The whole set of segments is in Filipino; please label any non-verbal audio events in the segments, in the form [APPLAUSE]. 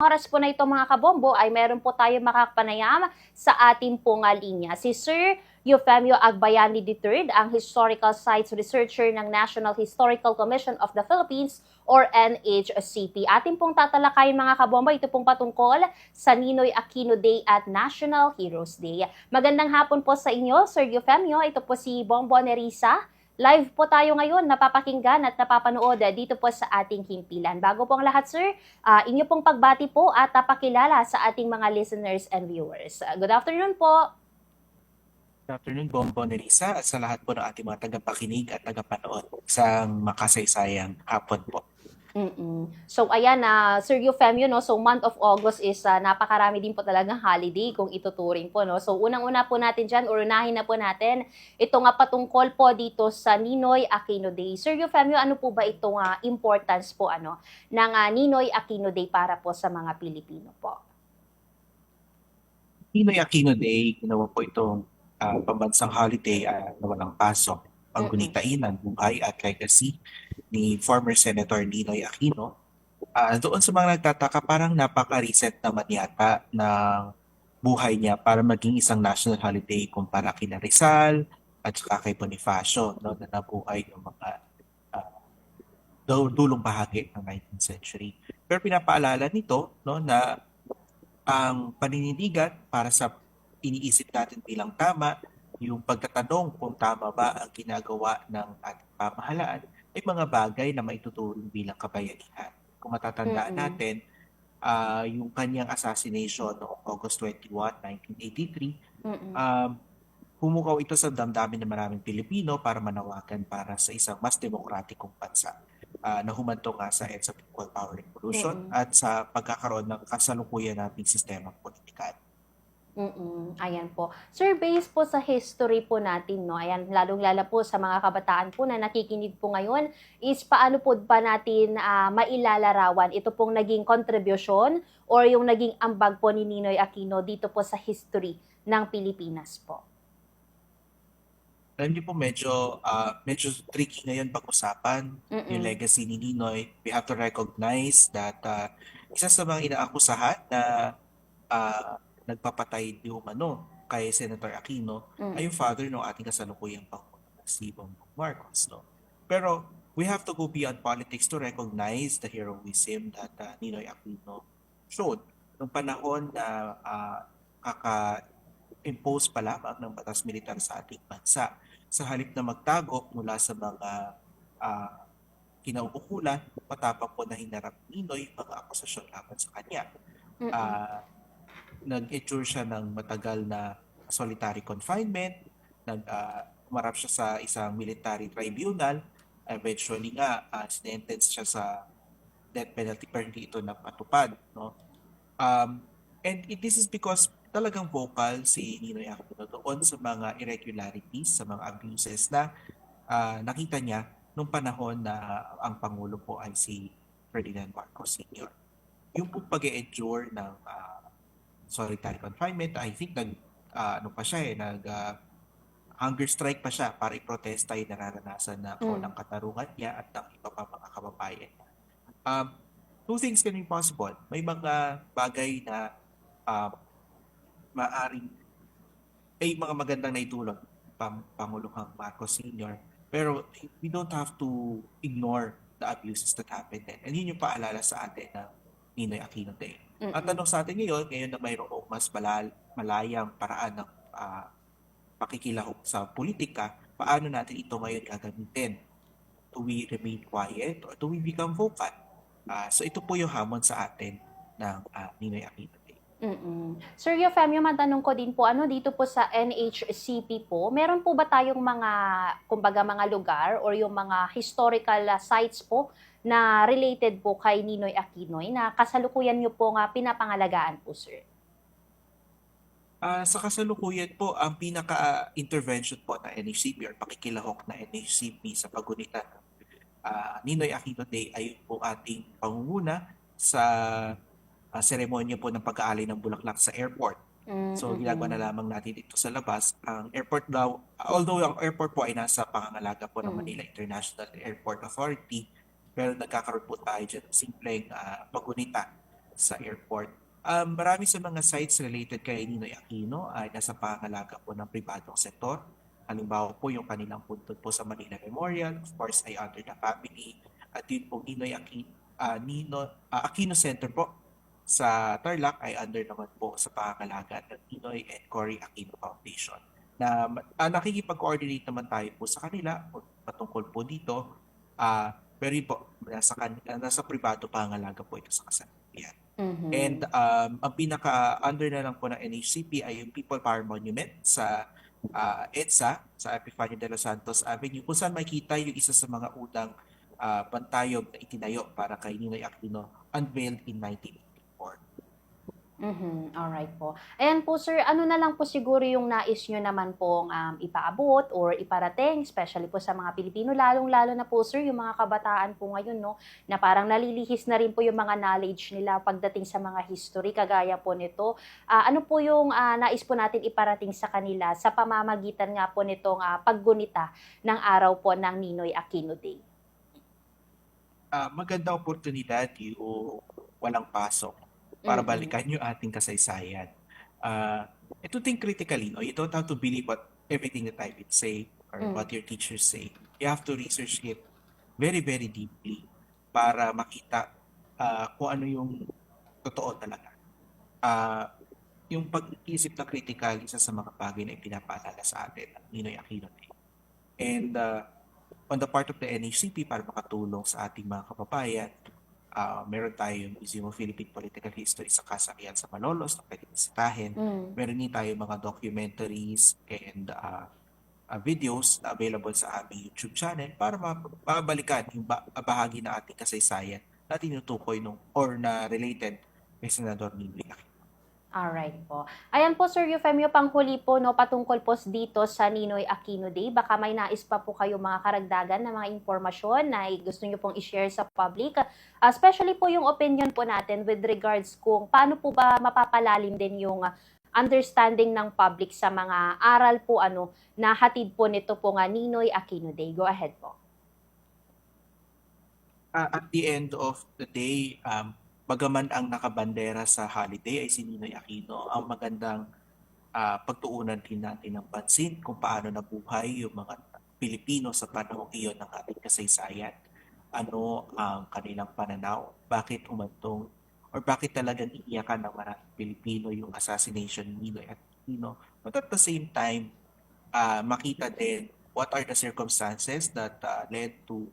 oras po na ito mga kabombo ay meron po tayo makapanayam sa ating pong linya. Si Sir Eufemio Agbayani III, ang Historical Sites Researcher ng National Historical Commission of the Philippines or NHCP. Ating pong tatalakayin mga kabombo, ito pong patungkol sa Ninoy Aquino Day at National Heroes Day. Magandang hapon po sa inyo, Sir Eufemio. Ito po si Bombo Nerissa. Live po tayo ngayon, napapakinggan at napapanood dito po sa ating himpilan. Bago po ang lahat, sir, ah, inyo pong pagbati po at ah, pakilala sa ating mga listeners and viewers. Ah, good afternoon po. Good afternoon, Bombo Nerissa, at sa lahat po ng ating mga tagapakinig at tagapanood. Isang makasaysayang hapon po. Mm-mm. So ayan na Sir Eufemio no so month of August is ah, napakarami din po talagang holiday kung ituturing po no so unang-una po natin diyan or unahin na po natin ito nga patungkol po dito sa Ninoy Aquino Day Sir Eufemio ano po ba itong ah, importance po ano ng ah, Ninoy Aquino Day para po sa mga Pilipino po Pinoy Aquino Day, ginawa po itong ah, pambansang holiday ah, na walang pasok. Ang gunitain ng buhay at legacy ni former Senator Ninoy Aquino. Ah, doon sa mga nagtataka, parang napaka-recent naman yata ng buhay niya para maging isang national holiday kumpara kina Rizal at saka kay Bonifacio no, na nabuhay ng mga du- dulong bahagi ng 19th century. Pero pinapaalala nito no, na ang paninindigan para sa iniisip natin bilang tama, yung pagtatanong kung tama ba ang ginagawa ng ating pamahalaan, ay mga bagay na maituturing bilang kabayanihan. Kung matatandaan Mm-mm. natin, ah, yung kanyang assassination noong August 21, 1983, Mm-mm. um, humukaw ito sa damdamin ng maraming Pilipino para manawagan para sa isang mas demokratikong bansa ah, na humantong nga sa EDSA People Power Revolution Mm-mm. at sa pagkakaroon ng kasalukuyan nating sistema politikal. Mm-mm. Ayan po. Sir, based po sa history po natin, no? Ayan, lalong-lala po sa mga kabataan po na nakikinig po ngayon, is paano po ba natin ah, mailalarawan ito pong naging contribution or yung naging ambag po ni Ninoy Aquino dito po sa history ng Pilipinas po? Alam niyo po medyo ah, medyo tricky ngayon pag-usapan yung Mm-mm. legacy ni Ninoy. We have to recognize that ah, isa sa mga inaakusahan na ah, nagpapatay di umano kay Senator Aquino Mm. ay yung father ng ating kasalukuyang Pangulo si Bongbong Marcos. No? Pero we have to go beyond politics to recognize the heroism that uh, Ninoy Aquino showed noong panahon na ah, kaka-impose pa lamang ng batas militar sa ating bansa. Sa halip na magtago mula sa mga ah, kinauukulan, matapang po na hinarap ni Ninoy ang mga akusasyon laban sa kanya Mm-mm. ah nag-endure siya ng matagal na solitary confinement, nag ah, umarap siya sa isang military tribunal, eventually nga uh, sinentence siya sa death penalty pero hindi ito napatupad, no? Um, and it, this is because talagang vocal si Ninoy Aquino doon sa mga irregularities, sa mga abuses na ah, nakita niya nung panahon na ang Pangulo po ay si Ferdinand Marcos Sr. Yung po pag-endure ng ah, solitary confinement, I think nag ah, ano pa siya eh, nag ah, hunger strike pa siya para iprotesta yung nararanasan na Mm. ng katarungan niya at ng iba pa mga kababayan niya. Um, two things can be possible. May mga bagay na um, maaring ay mga magandang naitulong pang Pangulong Marcos Sr. Pero we don't have to ignore the abuses that happened then. And yun yung paalala sa atin ng Ninoy Aquino Day. Mm-mm. Ang tanong sa atin ngayon, ngayon na mayroong mas malal, malayang paraan ng ah, pakikilahok sa politika, paano natin ito ngayon gagamitin? Do we remain quiet or do we become vocal? Ah, so ito po yung hamon sa atin ng ah, Ninoy Aquino. Mm-mm. Sir Eufemio, matanong ko din po, ano dito po sa NHCP po, meron po ba tayong mga, kumbaga mga lugar or yung mga historical ah, sites po na related po kay Ninoy Aquinoy na kasalukuyan niyo po nga pinapangalagaan po, sir? Ah, sa kasalukuyan po, ang pinaka-intervention po na NHCP or pakikilahok na NHCP sa pagunita ng ah, Ninoy Aquino Day ay po ating pangunguna sa ah, seremonya po ng pag-aalay ng bulaklak sa airport. So ginagawa na lamang natin dito sa labas. Ang airport daw, although ang airport po ay nasa pangangalaga po ng Mm. Manila International Airport Authority, pero nagkakaroon po tayo dyan ng simpleng ah, pagunita sa airport. Um, marami sa mga sites related kay Ninoy Aquino ay nasa pangalaga po ng pribadong sektor. Halimbawa po yung kanilang puntod po sa Manila Memorial, of course ay under the family. At yun po Ninoy Aquino, Nino, ah, Aquino Center po sa Tarlac ay under naman po sa pangalaga ng Ninoy and Cory Aquino Foundation. Na uh, nakikipag-coordinate naman tayo po sa kanila patungkol po dito. Ah, pero yun po, nasa, nasa pribado pangalaga po ito sa kasalukuyan. Mhm. And um, ang pinaka-under na lang po ng NHCP ay yung People Power Monument sa ah, EDSA, sa Epifanio de los Santos Avenue, kung saan makita yung isa sa mga unang ah, pantayog na itinayo para kay Ninoy Aquino unveiled in 1984. Mhm, alright po. Ayan po sir, ano na lang po siguro yung nais nyo naman pong um, ipaabot or iparating, especially po sa mga Pilipino, lalong-lalo na po sir, yung mga kabataan po ngayon, no, na parang nalilihis na rin po yung mga knowledge nila pagdating sa mga history, kagaya po nito. Ah, ano po yung ah, nais po natin iparating sa kanila sa pamamagitan nga po nitong ah, paggunita ng araw po ng Ninoy Aquino Day? Ah, magandang oportunidad yung walang pasok para Mhm. balikan yung ating kasaysayan. Uh, to think critically, no? you don't have to believe what everything that I will say or Mm. what your teachers say. You have to research it very, very deeply para makita ah, kung ano yung totoo talaga. Ah, yung pag-iisip na critical, isa sa mga bagay na ipinapaalala sa atin ng Ninoy Aquino Day. And uh, on the part of the NHCP para makatulong sa ating mga kababayan, ah meron tayong Museum of Philippine Political History sa Kasakian sa Malolos na pwede bisitahin. Mm. Meron din tayo mga documentaries and ah, ah, videos na available sa aming YouTube channel para ma- mabalikan yung ba- bahagi ng ating kasaysayan na tinutukoy nung or na related kay Senador Aquino. Alright po. Ayan po, Sir Eufemio, panghuli po, no, patungkol po dito sa Ninoy Aquino Day. Baka may nais pa po kayo mga karagdagan na mga impormasyon na gusto nyo pong i-share sa public. Uh, especially po yung opinion po natin with regards kung paano po ba mapapalalim din yung uh, understanding ng public sa mga aral po ano na hatid po nito po nga Ninoy Aquino Day. Go ahead po. Ah, at the end of the day, um, bagaman ang nakabandera sa holiday ay si Ninoy Aquino, ang magandang ah, pagtuunan din natin ng pansin kung paano nabuhay yung mga Pilipino sa panahong iyon ng ating kasaysayan. Ano ang kanilang pananaw? Bakit umantong or bakit talagang iiyakan ng maraming Pilipino yung assassination ni Ninoy Aquino? But at the same time, ah, makita din what are the circumstances that ah, led to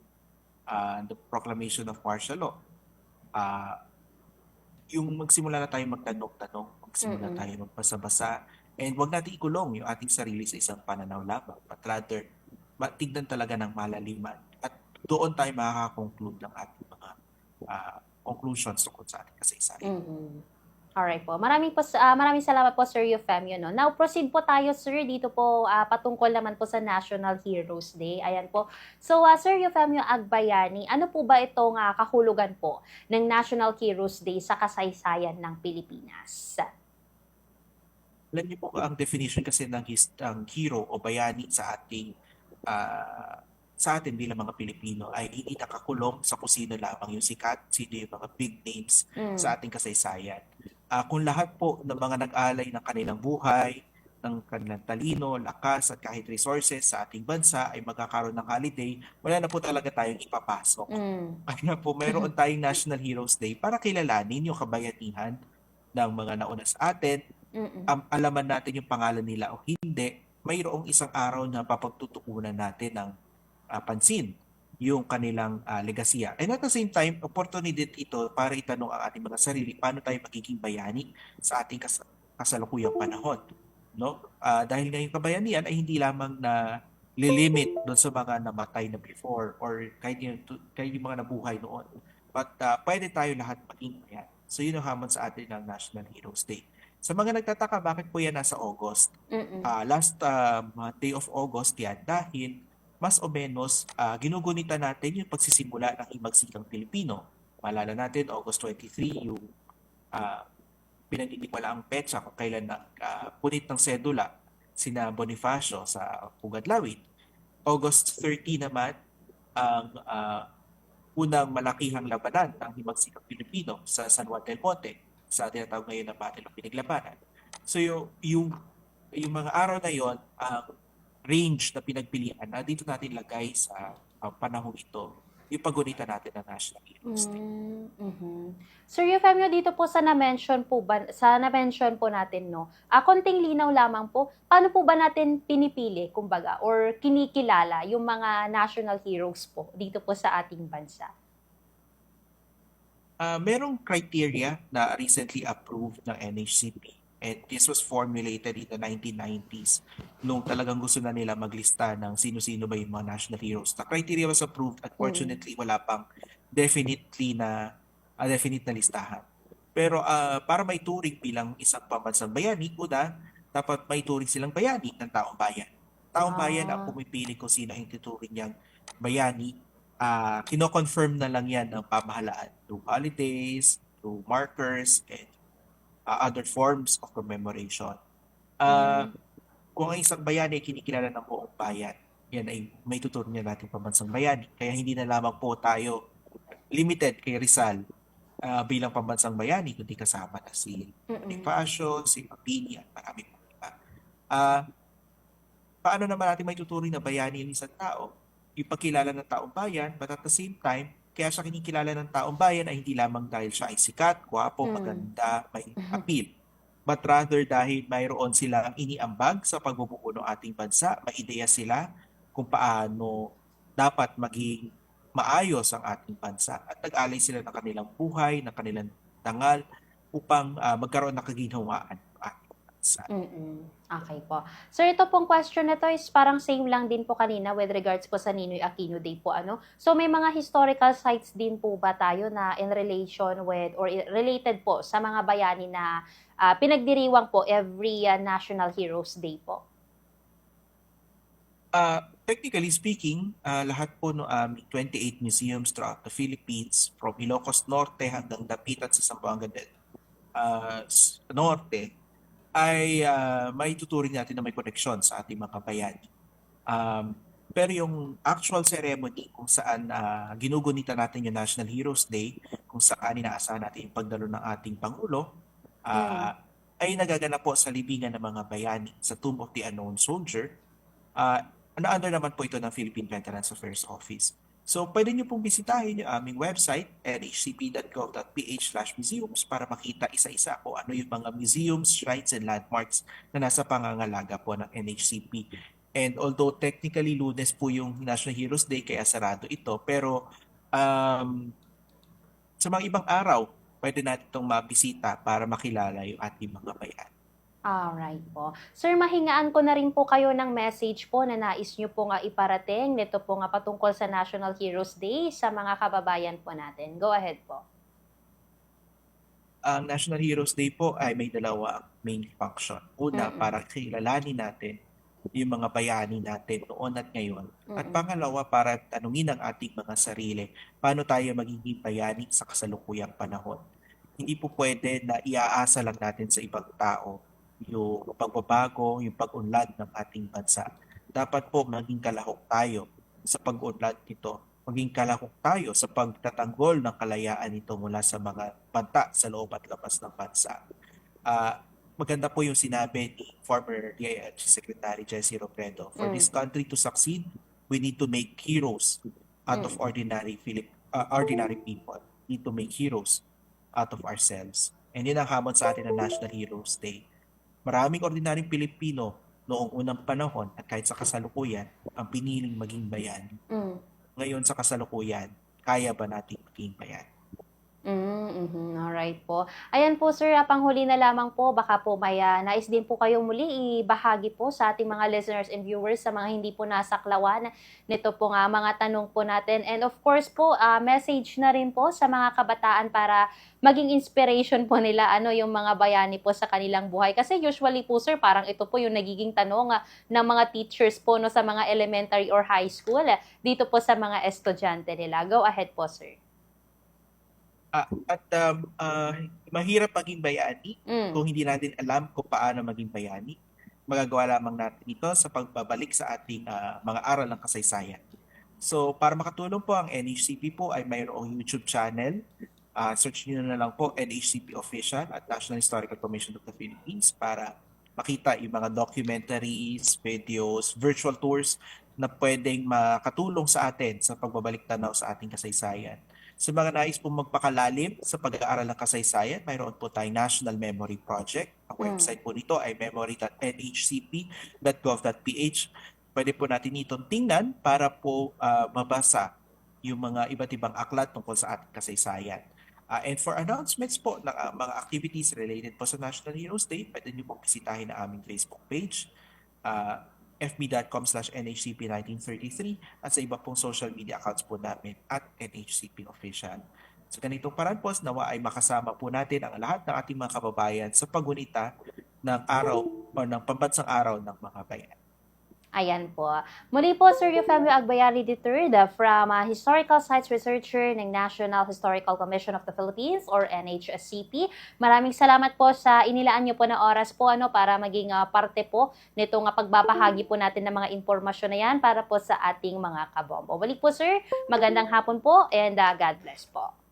uh, the proclamation of martial law. Uh, yung magsimula na tayo magtanong-tanong, magsimula Mm-mm. tayo magpasa-basa, and wag natin ikulong yung ating sarili sa isang pananaw lamang, but rather, tignan talaga ng malaliman. At doon tayo makaka-conclude ng ating mga uh, conclusions tungkol sa ating kasaysayan. mm Alright po. Maraming, po, ah, maraming salamat po, Sir Eufemio. No? Now, proceed po tayo, Sir, dito po ah, patungkol naman po sa National Heroes Day. Ayan po. So, ah, Sir Eufemio Agbayani, ano po ba itong ah, kahulugan po ng National Heroes Day sa kasaysayan ng Pilipinas? Alam niyo po ang definition kasi ng his, ang hero o bayani sa ating ah, sa atin bilang mga Pilipino ay hindi nakakulong sa kung sino lamang yung sikat, sino yung mga big names Mm. sa ating kasaysayan. Ah, kung lahat po ng mga nag-alay ng kanilang buhay, ng kanilang talino, lakas at kahit resources sa ating bansa ay magkakaroon ng holiday, wala na po talaga tayong ipapasok. Mm. [LAUGHS] Kaya po mayroon tayong National Heroes Day para kilalanin yung kabayanihan ng mga nauna sa atin, Mm-mm. um, alaman natin yung pangalan nila o hindi, mayroong isang araw na papagtutuunan natin ng ah, pansin yung kanilang ah, legasiya. And at the same time, opportunity ito para itanong ang ating mga sarili paano tayo magiging bayani sa ating kas- kasalukuyang panahon. No? Ah, dahil ngayong kabayanihan ay hindi lamang na lilimit doon sa mga namatay na before or kahit yung, kahit yung mga nabuhay noon. But ah, pwede tayo lahat maging bayan. So yun ang hamon sa atin ng National Heroes Day. Sa mga nagtataka, bakit po yan nasa August? Mm-mm. Ah, last um, day of August yan dahil mas o menos ah, ginugunita natin yung pagsisimula ng Himagsikang Pilipino. Maalala natin, August 23, yung uh, pinaniniwala ang petsa kung kailan na punit ng sedula sina Bonifacio sa Pugadlawit. August 30 naman ang ah, unang malakihang labanan ng himagsikang Pilipino sa San Juan del Monte sa tinatawag ngayon na Battle of Pinaglabanan. So yung, yung, yung mga araw na yon ang range na pinagpilian na dito natin lagay sa uh, panahon ito yung pagunita natin ng National Heroes Day. Mm, mhm. Sir Eufemio, dito po sa na-mention po ba, sa na-mention po natin, no, ah, konting linaw lamang po, paano po ba natin pinipili, kumbaga, or kinikilala yung mga national heroes po dito po sa ating bansa? Uh, merong criteria na recently approved ng NHCP and this was formulated in the 1990s nung talagang gusto na nila maglista ng sino-sino ba yung mga national heroes. The criteria was approved. Unfortunately, wala pang definitely na uh, definite na listahan. Pero uh, para may turing bilang isang pambansang bayani, una, dapat may turing silang bayani ng taong bayan. Taong bayan ang Ah. pumipili kung sino ang tuturing niyang bayani. Uh, kino-confirm na lang yan ng pamahalaan through holidays, through markers, and uh, other forms of commemoration. Uh, Kung ang isang bayani ay kinikilala ng buong bayan, yan ay may tuturing niya natin pambansang bayani. Kaya hindi na lamang po tayo limited kay Rizal uh, bilang pambansang bayani, kundi kasama na si. Bonifacio, si Mapini, at marami pang iba. Ah, paano naman natin may tuturing na bayani yung isang tao? Yung pagkilala ng taong bayan, but at the same time, kaya siya kinikilala ng taong bayan ay hindi lamang dahil siya ay sikat, gwapo, Mm. maganda, may appeal. But rather dahil mayroon silang iniambag sa pagbubuo ng ating bansa, may ideya sila kung paano dapat maging maayos ang ating bansa at nag-alay sila ng kanilang buhay, ng kanilang tangal upang ah, magkaroon ng kaginhawaan bansa. Mm-mm. Okay po. Sir, ito pong question na to is parang same lang din po kanina with regards po sa Ninoy Aquino Day po. Ano? So may mga historical sites din po ba tayo na in relation with or related po sa mga bayani na ah, pinagdiriwang po every ah, National Heroes Day po? Ah, technically speaking, ah, lahat po no aming 28 museums throughout the Philippines, from Ilocos Norte hanggang Dapitan sa Zamboanga del s- Norte, ay ah, may tuturing natin na may koneksyon sa ating mga bayani. Um, pero yung actual ceremony kung saan ah, ginugunita natin yung National Heroes Day, kung saan inaasahan natin yung pagdalo ng ating Pangulo, ah, ay nagaganap po sa libingan ng mga bayani sa Tomb of the Unknown Soldier. Ah, ano-under naman po ito ng Philippine Veterans Affairs Office. So, pwede nyo pong bisitahin yung aming website, nhcp.gov.ph museums para makita isa-isa kung ano yung mga museums, shrines, and landmarks na nasa pangangalaga po ng NHCP. And although technically lunes po yung National Heroes Day, kaya sarado ito, pero um, sa mga ibang araw, pwede natin itong mabisita para makilala yung ating mga bayan. Alright po. Sir, mahingaan ko na rin po kayo ng message po na nais nyo po nga iparating nito po nga patungkol sa National Heroes Day sa mga kababayan po natin. Go ahead po. ang National Heroes Day po ay may dalawa main function. Una, Mm-mm. para kilalanin natin yung mga bayani natin noon at ngayon. At Mm-mm. pangalawa, para tanungin ang ating mga sarili, paano tayo magiging bayani sa kasalukuyang panahon. Hindi po pwede na iaasa lang natin sa ibang tao yung pagbabago, yung pag-unlad ng ating bansa. Dapat po maging kalahok tayo sa pag-unlad nito maging kalahok tayo sa pagtatanggol ng kalayaan nito mula sa mga banta sa loob at labas ng bansa. Ah, maganda po yung sinabi ni former DILG Secretary Jesse Robredo. For Mm. this country to succeed, we need to make heroes out of Mm. ordinary Philip, ah, ordinary people. We need to make heroes out of ourselves. And yun ang hamon sa atin ng National Heroes Day. Maraming ordinaryong Pilipino noong unang panahon at kahit sa kasalukuyan ang piniling maging bayan Mm. ngayon sa kasalukuyan, kaya ba nating maging bayan? Mm, mhm. Alright po. Ayan po sir, ah, panghuli na lamang po, baka po may ah, nais din po kayong muli ibahagi po sa ating mga listeners and viewers sa mga hindi po nasaklawan nito po nga mga tanong po natin. And of course po, ah, message na rin po sa mga kabataan para maging inspiration po nila ano yung mga bayani po sa kanilang buhay. Kasi usually po sir, parang ito po yung nagiging tanong ah, ng mga teachers po no sa mga elementary or high school ah, dito po sa mga estudyante nila. Go ahead po sir. Ah, at um, ah, mahirap maging bayani Mm. kung hindi natin alam kung paano maging bayani. Magagawa lamang natin ito sa pagbabalik sa ating ah, mga aral ng kasaysayan. So, para makatulong po ang NHCP po ay mayroong YouTube channel. Ah, search niyo na lang po NHCP Official at National Historical Commission of the Philippines para makita yung mga documentaries, videos, virtual tours na pwedeng makatulong sa atin sa pagbabalik tanaw sa ating kasaysayan. Sa mga nais po magpakalalim sa pag-aaral ng kasaysayan, mayroon po tayong National Memory Project. Ang Mm. website po nito ay memory.nhcp.gov.ph. Pwede po natin itong tingnan para po ah, mabasa yung mga iba't ibang aklat tungkol sa ating kasaysayan. Ah, and for announcements po ng ah, mga activities related po sa National Heroes Day, pwede niyo pong bisitahin ang aming Facebook page, ah, fb.com slash nhcp1933 at sa iba pong social media accounts po namin at NHCP Official. Sa ganitong paraan nawa ay makasama po natin ang lahat ng ating mga kababayan sa pagunita ng araw o ng pambansang araw ng mga bayan. Ayan po. Muli po, Sir Eufemio Agbayari III uh, from uh, Historical Sites Researcher ng National Historical Commission of the Philippines or NHSCP. Maraming salamat po sa inilaan niyo po na oras po ano para maging uh, parte po nitong uh, pagbabahagi po natin ng mga impormasyon na yan para po sa ating mga kabombo. Balik po, Sir. Magandang hapon po and uh, God bless po.